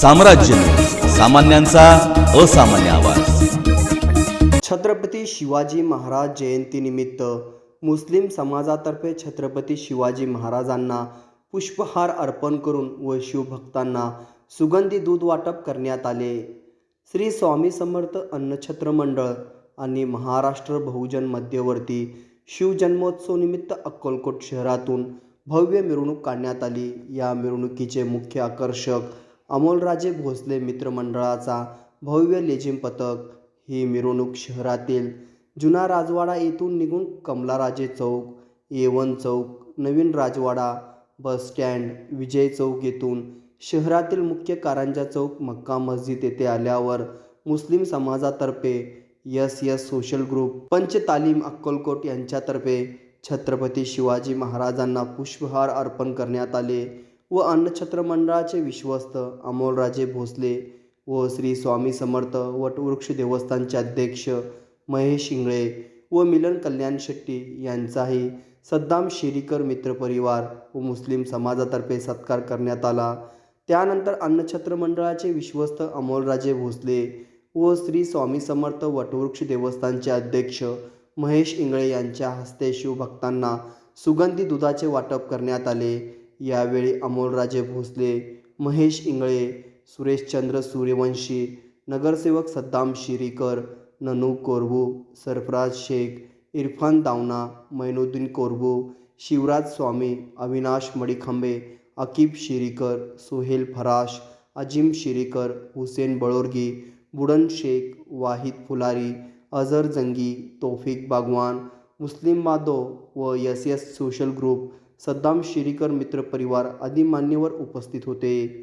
साम्राज्य. सामान्यांचा असामान्य आवाज. छत्रपती शिवाजी महाराज जयंतीनिमित्त मुस्लिम समाजातर्फे छत्रपती शिवाजी महाराजांना पुष्पहार अर्पण करून व शिवभक्तांना सुगंधी दूध वाटप करण्यात आले. श्री स्वामी समर्थ अन्नछत्र मंडळ आणि महाराष्ट्र बहुजन मध्यवर्ती शिवजन्मोत्सवनिमित्त अक्कलकोट शहरातून भव्य मिरवणूक काढण्यात आली. या मिरवणुकीचे मुख्य आकर्षक अमोलराजे भोसले मित्रमंडळाचा भव्य लेझिम पथक ही मिरवणूक शहरातील जुना राजवाडा येथून निघून कमलाराजे चौक येवन चौक नवीन राजवाडा बस स्टँड विजय चौक येथून शहरातील मुख्य कारंजा चौक मक्का मस्जिद येथे आल्यावर मुस्लिम समाजातर्फे yes yes social group Panch Talim Akkalkot यांच्यातर्फे छत्रपती शिवाजी महाराजांना पुष्पहार अर्पण करण्यात आले. व अन्नछत्र मंडळाचे विश्वस्त अमोलराजे भोसले व श्री स्वामी समर्थ वटवृक्ष देवस्थानचे अध्यक्ष महेश इंगळे व मिलन कल्याण शेट्टी यांचाही सद्दाम शिरीकर मित्रपरिवार व मुस्लिम समाजातर्फे सत्कार करण्यात आला. त्यानंतर अन्नछत्र मंडळाचे विश्वस्त अमोलराजे भोसले व श्री स्वामी समर्थ वटवृक्ष देवस्थानचे अध्यक्ष महेश इंगळे यांच्या हस्ते शिवभक्तांना सुगंधी दुधाचे वाटप करण्यात आले. यावेळी अमोलराजे भोसले महेश इंगळे सुरेशचंद्र सूर्यवंशी नगरसेवक सद्दाम शिरीकर ननू कोरबू सरफराज शेख इरफान दावना मैनुद्दीन कोरबू शिवराज स्वामी अविनाश मडिखंबे अकीब शिरीकर सोहेल फराश अजिम शिरीकर हुसेन बळोरगी बुडन शेख वाहिद फुलारी अझर जंगी तोफिक बागवान मुस्लिम मादो व yes yes social group Saddam Shirikar मित्र परिवार आदी मान्यवर उपस्थित होते.